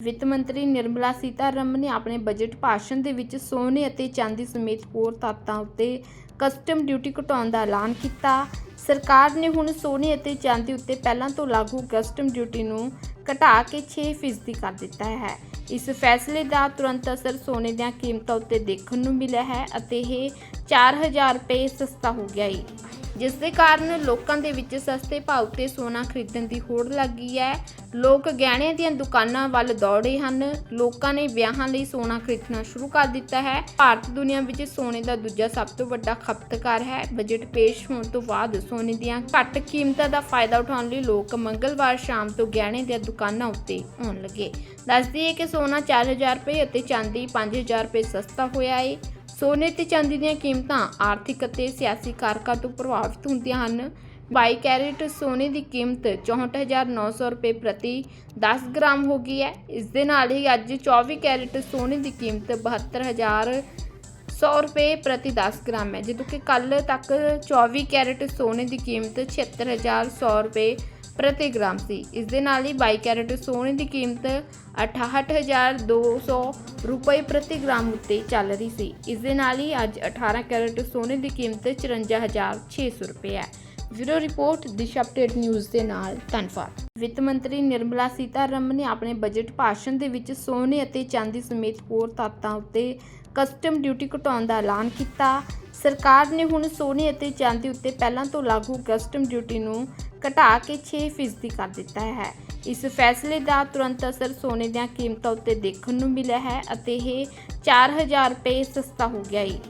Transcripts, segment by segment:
ਵਿੱਤ ਮੰਤਰੀ ਨਿਰਮਲਾ ਸੀਤਾਰਮਨ ਨੇ ਆਪਣੇ ਬਜਟ ਭਾਸ਼ਣ ਦੇ ਵਿੱਚ ਸੋਨੇ ਅਤੇ ਚਾਂਦੀ ਸਮੇਤ ਹੋਰ ਧਾਤਾਂ ਉੱਤੇ ਕਸਟਮ ਡਿਊਟੀ ਘਟਾਉਣ ਦਾ ਐਲਾਨ ਕੀਤਾ। ਸਰਕਾਰ ਨੇ ਹੁਣ ਸੋਨੇ ਅਤੇ ਚਾਂਦੀ ਉੱਤੇ ਪਹਿਲਾਂ ਤੋਂ ਲਾਗੂ ਕਸਟਮ ਡਿਊਟੀ ਨੂੰ ਘਟਾ ਕੇ 6% ਕਰ ਦਿੱਤਾ ਹੈ। ਇਸ ਫੈਸਲੇ ਦਾ ਤੁਰੰਤ ਅਸਰ ਸੋਨੇ ਦੀਆਂ ਕੀਮਤਾਂ ਉੱਤੇ ਦੇਖਣ ਨੂੰ ਮਿਲਿਆ ਹੈ ਅਤੇ ਇਹ 4000 ਰੁਪਏ ਸਸਤਾ ਹੋ ਗਿਆ ਹੈ ਜਿਸ ਦੇ ਕਾਰਨ ਲੋਕਾਂ ਦੇ ਵਿੱਚ ਸਸਤੇ ਭਾਅ ਉੱਤੇ ਸੋਨਾ ਖਰੀਦਣ ਦੀ ਹੋੜ ਲੱਗ ਗਈ ਹੈ। ਲੋਕ ਗਹਿਣਿਆਂ ਦੀਆਂ ਦੁਕਾਨਾਂ ਵੱਲ ਦੌੜੇ ਹਨ। ਲੋਕਾਂ ਨੇ ਵਿਆਹਾਂ ਲਈ ਸੋਨਾ ਖਰੀਦਣਾ ਸ਼ੁਰੂ ਕਰ ਦਿੱਤਾ ਹੈ। ਭਾਰਤ ਦੁਨੀਆ ਵਿੱਚ ਸੋਨੇ ਦਾ ਦੂਜਾ ਸਭ ਤੋਂ ਵੱਡਾ ਖਪਤਕਾਰ ਹੈ। ਬਜਟ ਪੇਸ਼ ਹੋਣ ਤੋਂ ਬਾਅਦ ਸੋਨੇ ਦੀਆਂ ਘੱਟ ਕੀਮਤਾਂ ਦਾ ਫਾਇਦਾ ਉਠਾਉਣ ਲਈ ਲੋਕ ਮੰਗਲਵਾਰ ਸ਼ਾਮ ਤੋਂ ਗਹਿਣੇ ਦੀਆਂ ਦੁਕਾਨਾਂ ਉੱਤੇ ਆਉਣ ਲੱਗੇ। ਦੱਸਦੀ ਹੈ ਕਿ ਸੋਨਾ 4000 ਰੁਪਏ ਅਤੇ ਚਾਂਦੀ 5000 ਰੁਪਏ ਸਸਤਾ ਹੋਇਆ ਹੈ ਸੋਨੇ ਤੇ ਚਾਂਦੀ ਦੀਆਂ ਕੀਮਤਾਂ ਆਰਥਿਕ ਅਤੇ ਸਿਆਸੀ ਕਾਰਕਾਂ ਤੋਂ ਪ੍ਰਭਾਵਿਤ ਹੁੰਦੀਆਂ ਹਨ। 22 ਕੈਰੇਟ ਸੋਨੇ ਦੀ ਕੀਮਤ 64900 ਰੁਪਏ ਪ੍ਰਤੀ 10 ਗ੍ਰਾਮ ਹੋ ਗਈ ਹੈ। ਇਸ ਦੇ ਨਾਲ ਹੀ ਅੱਜ 24 ਕੈਰੇਟ ਸੋਨੇ ਦੀ ਕੀਮਤ 72000 100 ਰੁਪਏ ਪ੍ਰਤੀ 10 ਗ੍ਰਾਮ ਹੈ। ਜਦੋਂ ਕਿ ਕੱਲ ਤੱਕ 24 ਕੈਰਟ ਸੋਨੇ ਦੀ ਕੀਮਤ 76100 ਰੁਪਏ ਪ੍ਰਤੀ ਗ੍ਰਾਮ ਸੀ। ਇਸ ਦੇ ਨਾਲ ਹੀ 22 ਕੈਰਟ ਸੋਨੇ ਦੀ ਕੀਮਤ 68200 ਰੁਪਏ ਪ੍ਰਤੀ ਗ੍ਰਾਮ ਉੱਤੇ ਚੱਲ ਰਹੀ ਸੀ। ਇਸ ਦੇ ਨਾਲ ਹੀ ਅੱਜ 18 ਕੈਰਟ ਸੋਨੇ ਦੀ ਕੀਮਤ 54600 ਰੁਪਏ ਹੈ। Zero report Disha update news ਦੇ ਨਾਲ ਧੰਨਵਾਦ। ਵਿੱਤ ਮੰਤਰੀ ਨਿਰਮਲਾ ਸੀਤਾਰਮਨ ਨੇ ਆਪਣੇ ਬਜਟ ਭਾਸ਼ਣ ਦੇ ਵਿੱਚ ਸੋਨੇ ਅਤੇ ਚਾਂਦੀ ਸਮੇਤ ਹੋਰ ਤਾਤਾਂ ਉੱਤੇ ਕਸਟਮ ਡਿਊਟੀ ਘਟਾਉਣ ਦਾ ਐਲਾਨ ਕੀਤਾ। ਸਰਕਾਰ ਨੇ ਹੁਣ ਸੋਨੇ ਅਤੇ ਚਾਂਦੀ ਉੱਤੇ ਪਹਿਲਾਂ ਤੋਂ ਲਾਗੂ ਕਸਟਮ ਡਿਊਟੀ ਨੂੰ ਘਟਾ ਕੇ 6% ਕਰ ਦਿੱਤਾ ਹੈ। ਇਸ ਫੈਸਲੇ ਦਾ ਤੁਰੰਤ ਅਸਰ ਸੋਨੇ ਦੀਆਂ ਕੀਮਤਾਂ ਉੱਤੇ ਦੇਖਣ ਨੂੰ ਮਿਲਿਆ ਹੈ ਅਤੇ ਇਹ 4000 ਰੁਪਏ ਸਸਤਾ ਹੋ ਗਿਆ ਹੈ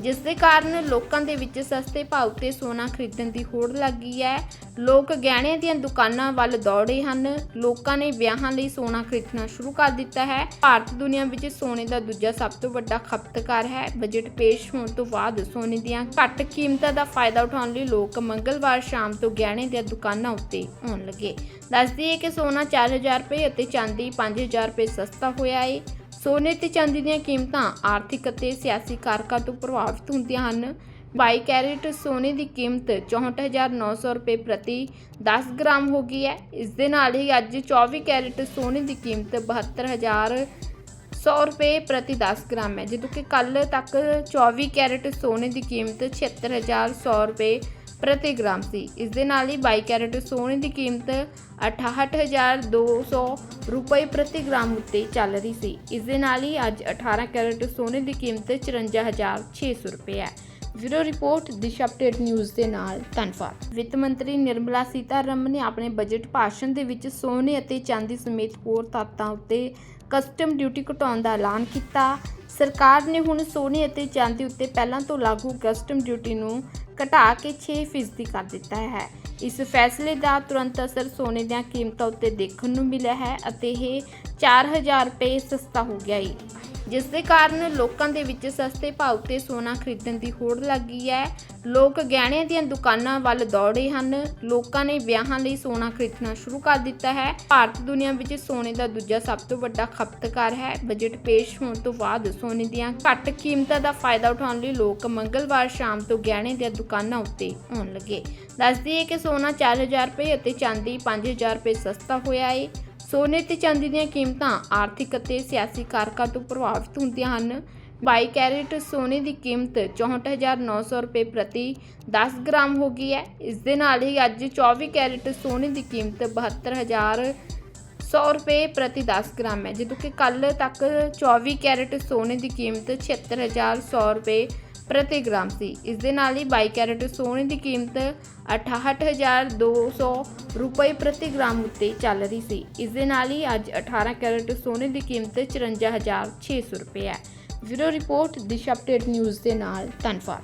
ਜਿਸ ਦੇ ਕਾਰਨ ਲੋਕਾਂ ਦੇ ਵਿੱਚ ਸਸਤੇ ਭਾਅ ਉੱਤੇ ਸੋਨਾ ਖਰੀਦਣ ਦੀ ਹੋੜ ਲੱਗ ਗਈ ਹੈ। ਲੋਕ ਗਹਿਣਿਆਂ ਦੀਆਂ ਦੁਕਾਨਾਂ ਵੱਲ ਦੌੜੇ ਹਨ। ਲੋਕਾਂ ਨੇ ਵਿਆਹਾਂ ਲਈ ਸੋਨਾ ਖਰੀਦਣਾ ਸ਼ੁਰੂ ਕਰ ਦਿੱਤਾ ਹੈ। ਭਾਰਤ ਦੁਨੀਆ ਵਿੱਚ ਸੋਨੇ ਦਾ ਦੂਜਾ ਸਭ ਤੋਂ ਵੱਡਾ ਖਪਤਕਾਰ ਹੈ। ਬਜਟ ਪੇਸ਼ ਹੋਣ ਤੋਂ ਬਾਅਦ ਸੋਨੇ ਦੀਆਂ ਘੱਟ ਕੀਮਤਾਂ ਦਾ ਫਾਇਦਾ ਉਠਾਉਣ ਲਈ ਲੋਕ ਮੰਗਲਵਾਰ ਸ਼ਾਮ ਤੋਂ ਗਹਿਣੇ ਦੀਆਂ ਦੁਕਾਨਾਂ ਉੱਤੇ ਆਉਣ ਲੱਗੇ। ਦੱਸਦੀ ਹੈ ਕਿ ਸੋਨਾ 4000 ਰੁਪਏ ਅਤੇ ਚਾਂਦੀ 5000 ਰੁਪਏ ਸਸਤਾ ਹੋਇਆ ਹੈ ਸੋਨੇ ਤੇ ਚਾਂਦੀ ਦੀਆਂ ਕੀਮਤਾਂ ਆਰਥਿਕ ਅਤੇ ਸਿਆਸੀ ਕਾਰਕਾਂ ਤੋਂ ਪ੍ਰਭਾਵਿਤ ਹੁੰਦੀਆਂ ਹਨ। 22 ਕੈਰੇਟ ਸੋਨੇ ਦੀ ਕੀਮਤ 64900 ਰੁਪਏ ਪ੍ਰਤੀ 10 ਗ੍ਰਾਮ ਹੋ ਗਈ ਹੈ। ਇਸ ਦੇ ਨਾਲ ਹੀ ਅੱਜ 24 ਕੈਰੇਟ ਸੋਨੇ ਦੀ ਕੀਮਤ 72000 100 ਰੁਪਏ ਪ੍ਰਤੀ 10 ਗ੍ਰਾਮ ਹੈ। ਜਦੋਂ ਕਿ ਕੱਲ ਤੱਕ 24 ਕੈਰਟ ਸੋਨੇ ਦੀ ਕੀਮਤ 76100 ਰੁਪਏ ਪ੍ਰਤੀ ਗ੍ਰਾਮ ਸੀ। ਇਸ ਦੇ ਨਾਲ ਹੀ 22 ਕੈਰਟ ਸੋਨੇ ਦੀ ਕੀਮਤ 68200 ਰੁਪਏ ਪ੍ਰਤੀ ਗ੍ਰਾਮ ਉੱਤੇ ਚੱਲ ਰਹੀ ਸੀ। ਇਸ ਦੇ ਨਾਲ ਹੀ ਅੱਜ 18 ਕੈਰਟ ਸੋਨੇ ਦੀ ਕੀਮਤ 54600 ਰੁਪਏ ਹੈ। Bureau report, Disha update news ਦੇ ਨਾਲ ਧੰਨਵਾਦ। ਵਿੱਤ ਮੰਤਰੀ ਨਿਰਮਲਾ ਸੀਤਾਰਮਨ ਨੇ ਆਪਣੇ ਬਜਟ ਭਾਸ਼ਣ ਦੇ ਵਿੱਚ ਸੋਨੇ ਅਤੇ ਚਾਂਦੀ ਸਮੇਤ ਹੋਰ ਤਾਤਾਂ ਉੱਤੇ ਕਸਟਮ ਡਿਊਟੀ ਘਟਾਉਣ ਦਾ ਐਲਾਨ ਕੀਤਾ। ਸਰਕਾਰ ਨੇ ਹੁਣ ਸੋਨੇ ਅਤੇ ਚਾਂਦੀ ਉੱਤੇ ਪਹਿਲਾਂ ਤੋਂ ਲਾਗੂ ਕਸਟਮ ਡਿਊਟੀ ਨੂੰ ਘਟਾ ਕੇ 6% ਕਰ ਦਿੱਤਾ ਹੈ। ਇਸ ਫੈਸਲੇ ਦਾ ਤੁਰੰਤ ਅਸਰ ਸੋਨੇ ਦੀਆਂ ਕੀਮਤਾਂ ਉੱਤੇ ਦੇਖਣ ਨੂੰ ਮਿਲਿਆ ਹੈ ਅਤੇ ਇਹ 4000 ਰੁਪਏ ਸਸਤਾ ਹੋ ਗਿਆ ਹੈ ਜਿਸ ਦੇ ਕਾਰਨ ਲੋਕਾਂ ਦੇ ਵਿੱਚ ਸਸਤੇ ਭਾਅ ਉੱਤੇ ਸੋਨਾ ਖਰੀਦਣ ਦੀ ਹੋੜ ਲੱਗ ਗਈ ਹੈ। ਲੋਕ ਗਹਿਣਿਆਂ ਦੀਆਂ ਦੁਕਾਨਾਂ ਵੱਲ ਦੌੜੇ ਹਨ। ਲੋਕਾਂ ਨੇ ਵਿਆਹਾਂ ਲਈ ਸੋਨਾ ਖਰੀਦਣਾ ਸ਼ੁਰੂ ਕਰ ਦਿੱਤਾ ਹੈ। ਭਾਰਤ ਦੁਨੀਆ ਵਿੱਚ ਸੋਨੇ ਦਾ ਦੂਜਾ ਸਭ ਤੋਂ ਵੱਡਾ ਖਪਤਕਾਰ ਹੈ। ਬਜਟ ਪੇਸ਼ ਹੋਣ ਤੋਂ ਬਾਅਦ ਸੋਨੇ ਦੀਆਂ ਘੱਟ ਕੀਮਤਾਂ ਦਾ ਫਾਇਦਾ ਉਠਾਉਣ ਲਈ ਲੋਕ ਮੰਗਲਵਾਰ ਸ਼ਾਮ ਤੋਂ ਗਹਿਣੇ ਦੀਆਂ ਦੁਕਾਨਾਂ ਉੱਤੇ ਆਉਣ ਲੱਗੇ। ਦੱਸਦੀ ਹੈ ਕਿ ਸੋਨਾ 4000 ਰੁਪਏ ਅਤੇ ਚਾਂਦੀ 5000 ਰੁਪਏ ਸਸਤਾ ਹੋਇਆ ਹੈ ਸੋਨੇ ਤੇ ਚਾਂਦੀ ਦੀਆਂ ਕੀਮਤਾਂ ਆਰਥਿਕ ਅਤੇ ਸਿਆਸੀ ਕਾਰਕਾਂ ਤੋਂ ਪ੍ਰਭਾਵਿਤ ਹੁੰਦੀਆਂ ਹਨ। 22 ਕੈਰੇਟ ਸੋਨੇ ਦੀ ਕੀਮਤ 64900 ਰੁਪਏ ਪ੍ਰਤੀ 10 ਗ੍ਰਾਮ ਹੋ ਗਈ ਹੈ। ਇਸ ਦੇ ਨਾਲ ਹੀ ਅੱਜ 24 ਕੈਰੇਟ ਸੋਨੇ ਦੀ ਕੀਮਤ 72000 100 ਰੁਪਏ ਪ੍ਰਤੀ 10 ਗ੍ਰਾਮ ਹੈ। ਜਦੋਂ ਕਿ ਕੱਲ ਤੱਕ 24 ਕੈਰਟ ਸੋਨੇ ਦੀ ਕੀਮਤ 76100 ਰੁਪਏ ਪ੍ਰਤੀ ਗ੍ਰਾਮ ਸੀ। ਇਸ ਦੇ ਨਾਲ ਹੀ 22 ਕੈਰਟ ਸੋਨੇ ਦੀ ਕੀਮਤ 68200 ਰੁਪਏ ਪ੍ਰਤੀ ਗ੍ਰਾਮ ਉੱਤੇ ਚੱਲ ਰਹੀ ਸੀ। ਇਸ ਦੇ ਨਾਲ ਹੀ ਅੱਜ 18 ਕੈਰਟ ਸੋਨੇ ਦੀ ਕੀਮਤ 54600 ਰੁਪਏ ਹੈ। Zero report, Disha update news ਦੇ ਨਾਲ ਧੰਨਵਾਦ।